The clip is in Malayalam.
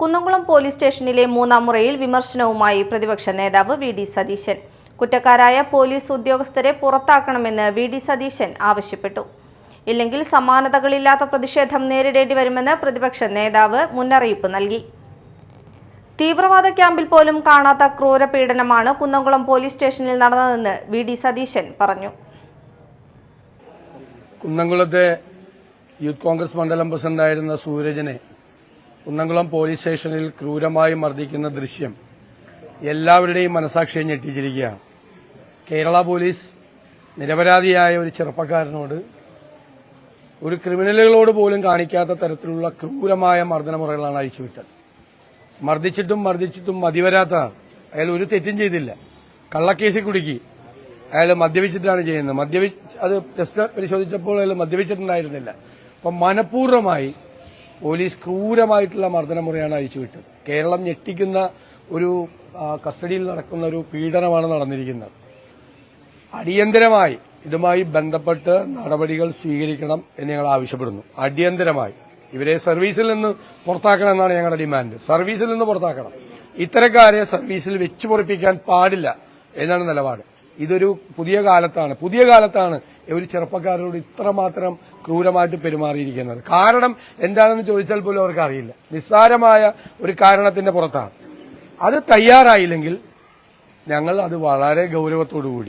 കുന്നംകുളം പോലീസ് സ്റ്റേഷനിലെ മൂന്നാം മുറയിൽ വിമർശനവുമായി പ്രതിപക്ഷ നേതാവ് വി ഡി സതീശൻ. കുറ്റക്കാരായ പോലീസ് ഉദ്യോഗസ്ഥരെ പുറത്താക്കണമെന്ന് വി ഡി സതീശൻ ആവശ്യപ്പെട്ടു. ഇല്ലെങ്കിൽ സമാനതകളില്ലാത്ത പ്രതിഷേധം നേരിടേണ്ടി വരുമെന്ന് പ്രതിപക്ഷ നേതാവ് മുന്നറിയിപ്പ് നൽകി. തീവ്രവാദ ക്യാമ്പിൽ പോലും കാണാത്ത ക്രൂര പീഡനമാണ് കുന്നംകുളം പോലീസ് സ്റ്റേഷനിൽ നടന്നതെന്ന് വി ഡി സതീശൻ പറഞ്ഞു. കുന്നംകുളത്തെ യൂത്ത് കോൺഗ്രസ് മണ്ഡലം പ്രസിഡന്റായിരുന്ന സൂരജനെ കുന്നംകുളം പോലീസ് സ്റ്റേഷനിൽ ക്രൂരമായി മർദ്ദിക്കുന്ന ദൃശ്യം എല്ലാവരുടെയും മനസാക്ഷിയെ ഞെട്ടിച്ചിരിക്കുകയാണ് കേരള പോലീസ് നിരപരാധിയായ ഒരു ചെറുപ്പക്കാരനോട് ഒരു ക്രിമിനലുകളോട് പോലും കാണിക്കാത്ത തരത്തിലുള്ള ക്രൂരമായ മർദ്ദനമുറകളാണ് അഴിച്ചുവിട്ടത്. മർദ്ദിച്ചിട്ടും മർദ്ദിച്ചിട്ടും മതിവരാത്ത ആൾ. അയാൾ ഒരു തെറ്റും ചെയ്തില്ല. കള്ളക്കേസിൽ കുടുക്കി. അയാൾ മദ്യപിച്ചിട്ടാണ് ചെയ്യുന്നത്. മദ്യപി അത് ടെസ്റ്റ് പരിശോധിച്ചപ്പോൾ അയാൾ മദ്യപിച്ചിട്ടുണ്ടായിരുന്നില്ല. അപ്പം മനഃപൂർവമായി പോലീസ് ക്രൂരമായിട്ടുള്ള മർദ്ദനമുറയാണ് അഴിച്ചുവിട്ടത്. കേരളം ഞെട്ടിക്കുന്ന ഒരു കസ്റ്റഡിയിൽ നടക്കുന്ന ഒരു പീഡനമാണ് നടന്നിരിക്കുന്നത്. അടിയന്തരമായി ഇതുമായി ബന്ധപ്പെട്ട് നടപടികൾ സ്വീകരിക്കണം എന്ന് ഞങ്ങൾ ആവശ്യപ്പെടുന്നു. അടിയന്തരമായി. ഇവരെ സർവീസിൽ നിന്ന് പുറത്താക്കണം എന്നാണ് ഞങ്ങളുടെ ഡിമാൻഡ്. സർവീസിൽ നിന്ന് പുറത്താക്കണം. ഇത്തരക്കാരെ സർവീസിൽ വെച്ചു പൊറിപ്പിക്കാൻ പാടില്ല എന്നാണ് നിലപാട്. ഇതൊരു പുതിയ കാലത്താണ്. പുതിയ കാലത്താണ് ഒരു ചെറുപ്പക്കാരോട് ഇത്രമാത്രം ക്രൂരമായിട്ട് പെരുമാറിയിരിക്കുന്നത്. കാരണം എന്താണെന്ന് ചോദിച്ചാൽ പോലും അവർക്ക് അറിയില്ല നിസ്സാരമായ ഒരു കാരണത്തിന്റെ പുറത്താണ്. അത് തയ്യാറായില്ലെങ്കിൽ ഞങ്ങൾ അത് വളരെ ഗൗരവത്തോടു കൂടി